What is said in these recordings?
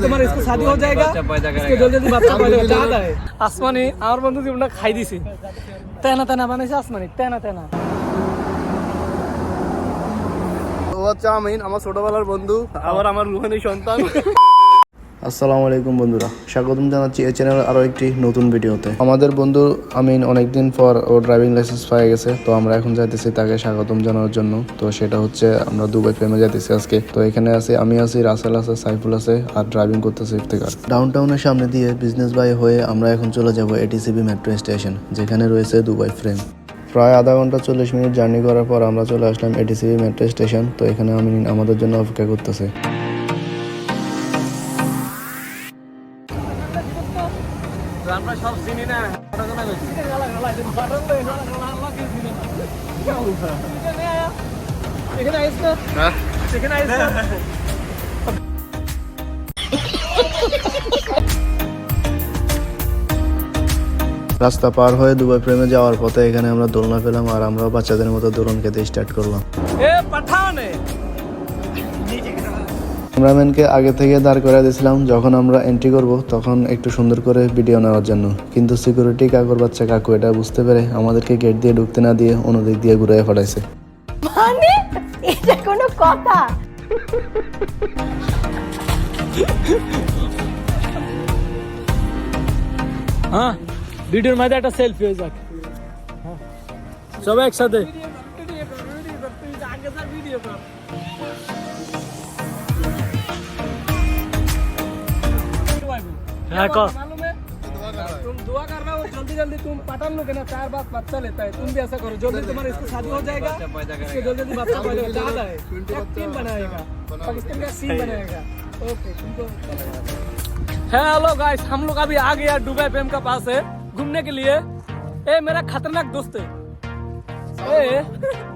तुम्हारा इसको शादी हो जाएगा इसके जल्दी जल्दी बच्चा पैदा हो जाता है আসমানি আমার বন্ধু জীবনটা খাই দিছে তেনা তেনা বানাইছে আসমানি তেনা তেনা ও হচ্ছে আমিন আমার ছোটবেলার বন্ধু আবার আমার রুহানি সন্তান আসসালামু আলাইকুম বন্ধুরা। স্বাগতম জানাচ্ছি এই চ্যানেল আরও একটি নতুন ভিডিওতে। আমাদের বন্ধু আমিন অনেকদিন পর ও ড্রাইভিং লাইসেন্স পেয়ে গেছে তো আমরা এখন যাইতেছি তাকে স্বাগতম জানানোর জন্য। তো সেটা হচ্ছে আমরা দুবাই প্রেমে যাইতেছি আজকে। তো এখানে আছে আমি আছি রাসেল আছে সাইফুল আছে আর ড্রাইভিং করতেছে ইফতেকার ডাউন টাউনের সামনে দিয়ে বিজনেস বাই হয়ে আমরা এখন চলে যাব এটিসিবি মেট্রো স্টেশন যেখানে রয়েছে দুবাই ফ্রেম প্রায় আধা ঘণ্টা চল্লিশ মিনিট জার্নি করার পর আমরা চলে আসলাম এটিসিবি মেট্রো স্টেশন তো এখানে আমিন আমাদের জন্য অপেক্ষা করতেছে। আমরা সব চিনি না। এখানে আইস না এখানে আইস না রাস্তা পার হয়ে দুবাই প্রেমে যাওয়ার পথে এখানে আমরা দোলনা পেলাম আর আমরাও বাচ্চাদের মতো দোলন খেতে স্টার্ট করলাম। এ পাঠান! ক্যামেরাম্যানকে আগে থেকে দাঁড় করে দিয়েছিলাম যখন আমরা এন্ট্রি করব তখন একটু সুন্দর করে ভিডিও নেওয়ার জন্য। কিন্তু সিকিউরিটি কাকুর বাচ্চা কাকু এটা বুঝতে পেরে আমাদেরকে গেট দিয়ে ঢুকতে না দিয়ে অন্যদিক দিয়ে ঘুরে পাঠাইছে মানে? এটা কোনো কথা? হ্যাঁ ভিডিওর মধ্যে একটা সেলফি হয়ে যাক। সবাই একসাথে। तुम दुआ कर रहे हो जल्दी जल्दी तुम लोग ना चार बात बच्चा लेता है। तुम भी ऐसा करो जल्दी तुम्हारा इसको शादी हो जाएगा इसके जल्दी जल्दी बच्चा पैदा हो जाता है। एक टीम बनाएगा। पाकिस्तान का सीन बनाएगा। ओके तुमको हेलो गाइस हम लोग अभी आ गया दुबई प्रेम का पास है घूमने के लिए। ए मेरा खतरनाक दोस्त है। ए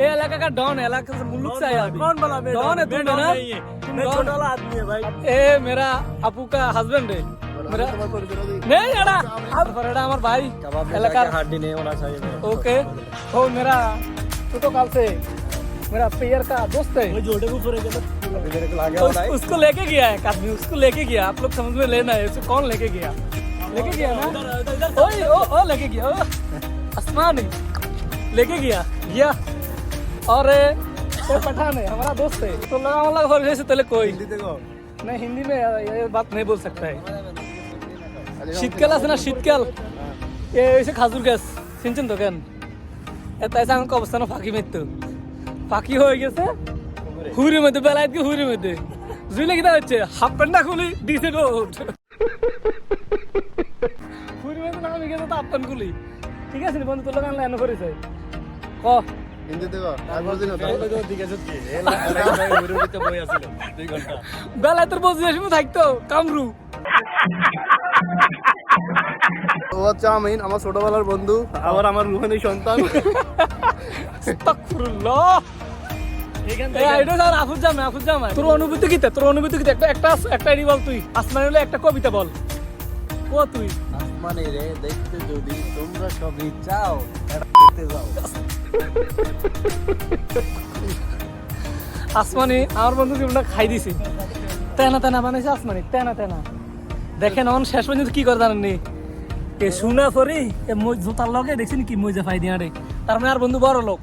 ए इलाका का डॉन है इलाके से मुल्क से आया कौन बोला मैं डॉन है। तुम ना डॉन। वाला आदमी है भाई। ए मेरा अपू का हस्बैंड है। नहीं भाई नहीं होना चाहिए ओके हो मेरा से मेरा पेयर का दोस्त है जोड़े को उसको लेके गया है उसको लेके गया आप लोग समझ में लेना है कौन लेके गया लेके गया ना ओए ओ ओ लेके गया आसमान लेके गया गया और पठान है हमारा दोस्त है तो लगा लगा से तेले कोई नहीं हिंदी में ये बात नहीं बोल सकता है শীতকাল আছে না শীতকাল? এ হয়েছে খাজুর গাছ। চিনছেন তো কেন? এসে আমাকে অবস্থান ফাঁকি মারতো। ফাঁকি হয়ে গেছে হুড়ির মধ্যে বেলায় কি হুড়ির মধ্যে। জুইলে কিনা হচ্ছে হাফ প্যান্টটা খুলি দিছে রোড হুড়ির মধ্যে নামে গেছে তো হাফ প্যান্ট খুলি। ঠিক আছে নি বন্ধু তোর লোক আনলে এনে করেছে। ক? না বেলায় তোর বসে আসব থাকতো কামরু। ও হচ্ছে আমিন আমার ছোটবেলার বন্ধু আবার আমার রুহানি সন্তান। তোর অনুভূতি কি তোর অনুভূতি কি একটা একটা একটা বল তুই। আসমান হলে একটা কবিতা বল। ও তুই? মানে রে দেখতে যদি তোমরা সবই চাও দেখতে যাও। আসমানি আমার বন্ধু জীবনটা খাই দিছি। তেনা তেনা বানাইছে আসমানি তেনা তেনা। দেখেন অন শেষ পর্যন্ত কি করে জানেননি? এ শুনা করি এ মই জোতার লগে দেখছি কি মই জাফাই দিয়া রে। তার মানে আর বন্ধু বড় লোক।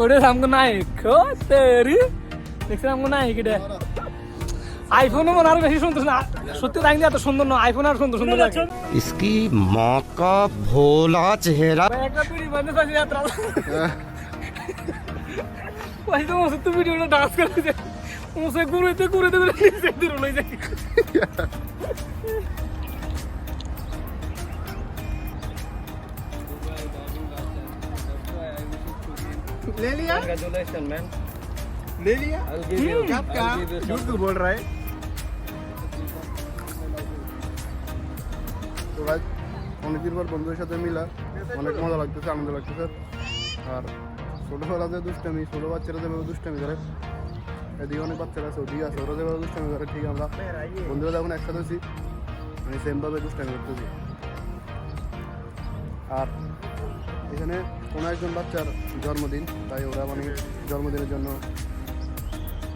ওরে আমগো নাই ও তেরি দেখছেন আমগো নাই এটা আইফোনও মনে আরও বেশি সুন্দর না সত্যি তাই এত সুন্দর না আইফোন আর সুন্দর সুন্দর লাগে। ইসকি মা ভোলা চেহারা একটা পিড়ি বন্ধ করে যাত্রা ওই তো সত্যি ভিডিওটা ডান্স করতে মুসে ঘুরেতে ঘুরেতে ঘুরেতে নিচে দূর হয়ে যায়। ले लिया कंग्रेचुलेशन मैन ले लिया क्या क्या झूठ क्यों बोल रहा है তো ভাই অনেকদিন পর বন্ধুদের সাথে মিলা অনেক মজা লাগতেছে আনন্দ লাগতেছে আর ছোটোবেলা যে দুষ্টামি ছোটো বাচ্চারা যেভাবে দুষ্টামি করে এদিকে অনেক বাচ্চারা আছে ওদিকে আছে ওরা যেভাবে দুষ্টামি করে ঠিক আমরা বন্ধুরা যখন একসাথে আছি আমি সেমভাবে দুষ্টামি করতেছি আর এখানে কোনো একজন বাচ্চার জন্মদিন তাই ওরা মানে জন্মদিনের জন্য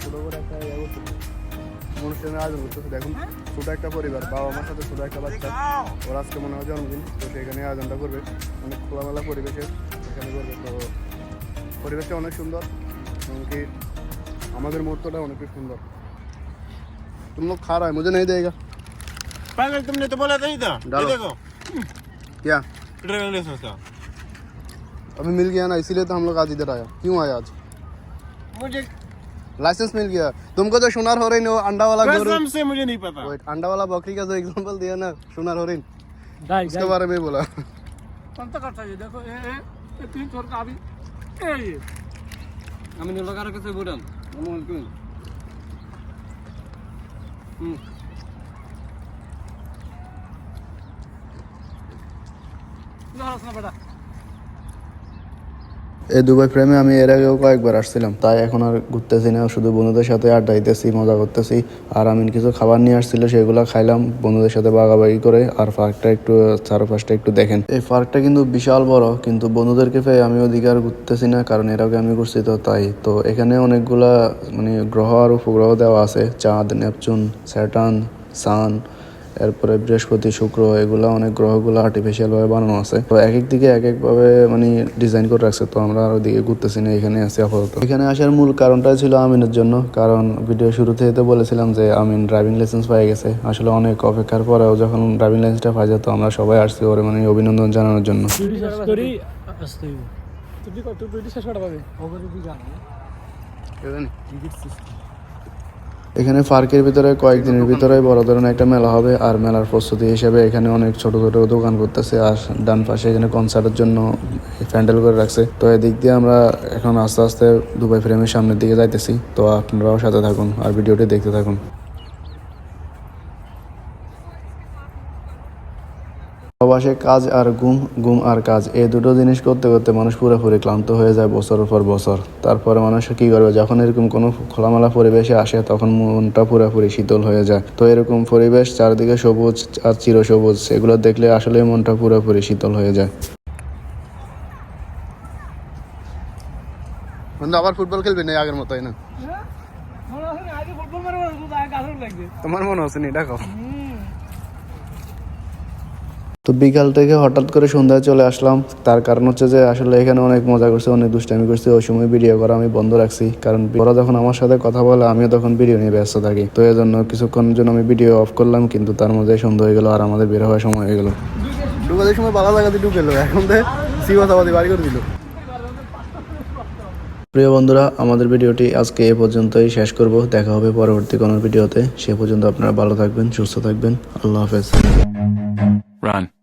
ছোটো করে একটা ইয়ে করতেছে অনুষ্ঠানের আয়োজন করতেছে দেখুন ছোট একটা পরিবার বাবা মার সাথে ছোট একটা বাচ্চা ওর আজকে মনে হয় জন্মদিন তো সেখানে আয়োজনটা করবে অনেক খোলামেলা পরিবেশে এখানে করবে তো পরিবেশটা অনেক সুন্দর এমনকি আমাদের মুহূর্তটা অনেক সুন্দর तुम लोग खा रहा है मुझे नहीं देगा पागल तुमने तो बोला था नहीं था? डालो। देखो। क्या? ड्राइविंग लाइसेंस का अभी मिल गया ना इसीलिए तो हम लोग आज इधर आया क्यों आया आज? मुझे लाइसेंस मिल गया। तुमको तो सुनार हो रही अंडा वाला कसम से मुझे नहीं पता। वेट अंडा वाला बकरी का जो एग्जांपल दिया ना सुनार हो रही उसके बारे में बोला। कौन तो करता है देखो ए ए ये तीन छोर का अभी ए ये। हमने लगा रखा से बोलन हम क्यों? हम्म। এই দুবাই প্রেমে আমি এর আগেও কয়েকবার আসছিলাম, তাই এখন আর ঘুরতেছি না, শুধু বন্ধুদের সাথে আড্ডা দিতেছি মজা করতেছি। আর আমি কিছু খাবার নিয়ে আসছিল, সেগুলো খাইলাম, বন্ধুদের সাথে বাগাবাগি করে, আর পার্কটা একটু, চারপাশটা একটু দেখেন। এই পার্কটা কিন্তু বিশাল বড়, কিন্তু বন্ধুদেরকে পেয়ে আমি ওদিকে আর ঘুরতেছি না, কারণ এর আগে আমি ঘুরছি তো, তাই। তো এখানে অনেকগুলা মানে গ্রহ আর উপগ্রহ দেওয়া আছে, চাঁদ, নেপচুন, স্যাটার্ন, সান। এরপরে বৃহস্পতি শুক্র এগুলো অনেক গ্রহগুলো আর্টিফিশিয়ালভাবে বানানো আছে। তো এক এক দিকে এক একভাবে মানে ডিজাইন করে রাখছে তো আমরা আর ওদিকে ঘুরতেছি না এখানে আছি আপাতত। এখানে আসার মূল কারণটাই ছিল আমিনের জন্য কারণ ভিডিও শুরুতে তো বলেছিলাম যে আমিন ড্রাইভিং লাইসেন্স পাই গেছে। আসলে অনেক অপেক্ষার পরেও যখন ড্রাইভিং লাইসেন্সটা পাই যেত আমরা সবাই আসছি ওরে মানে অভিনন্দন জানানোর জন্য। তুই কত শেষ কটা পাবে এখানে পার্কের ভিতরে কয়েকদিনের ভিতরে বড় ধরনের একটা মেলা হবে, আর মেলার প্রস্তুতি হিসেবে এখানে অনেক ছোট ছোট দোকান করতেছে, আর ডান পাশে এখানে কনসার্টের জন্য প্যান্ডেল করে রাখছে। তো এদিক দিয়ে আমরা এখন আস্তে আস্তে দুবাই ফ্রেমের সামনের দিকে যাইতেছি। তো আপনারাও সাথে থাকুন আর ভিডিওটি দেখতে থাকুন। প্রবাসে কাজ আর গুম গুম আর কাজ এই দুটো জিনিস করতে করতে মানুষ পুরোপুরি ক্লান্ত হয়ে যায় বছরের পর বছর। তারপরে মানুষ কি করবে? যখন এরকম কোনো খোলামেলা পরিবেশে আসে তখন মনটা পুরোপুরি শীতল হয়ে যায়। তো এরকম পরিবেশ চারদিকে সবুজ আর চিরসবুজ এগুলো দেখলে আসলে মনটা পুরোপুরি শীতল হয়ে যায়। বন্ধু আবার ফুটবল খেলবি না আগের মতোই না? মনে আছে না আগে ফুটবল মারবো না তুই লাগবে। তোমার মনে হচ্ছে নি দেখো। তো বিকাল থেকে হঠাৎ করে সন্ধ্যায় চলে আসলাম। তার কারণ হচ্ছে যে আসলে এখানে অনেক মজা করছে অনেক দুষ্টামি করছে। ওই সময় ভিডিও করা আমি বন্ধ রাখছি। কারণ ওরা যখন আমার সাথে কথা বলে আমিও তখন ভিডিও নিয়ে ব্যস্ত থাকি। তো এই জন্য কিছুক্ষণের জন্য আমি ভিডিও অফ করলাম কিন্তু তার মধ্যে সন্ধ্যা হয়ে গেল আর আমাদের বের হওয়ার সময় হয়ে গেল। ঢুকাদের সময় বালা জায়গাতে ঢুকে এখন বাড়ি করে দিল। প্রিয় বন্ধুরা আমাদের ভিডিওটি আজকে এ পর্যন্তই শেষ করব। দেখা হবে পরবর্তী কোনো ভিডিওতে সে পর্যন্ত আপনারা ভালো থাকবেন সুস্থ থাকবেন। আল্লাহ হাফেজ। Run.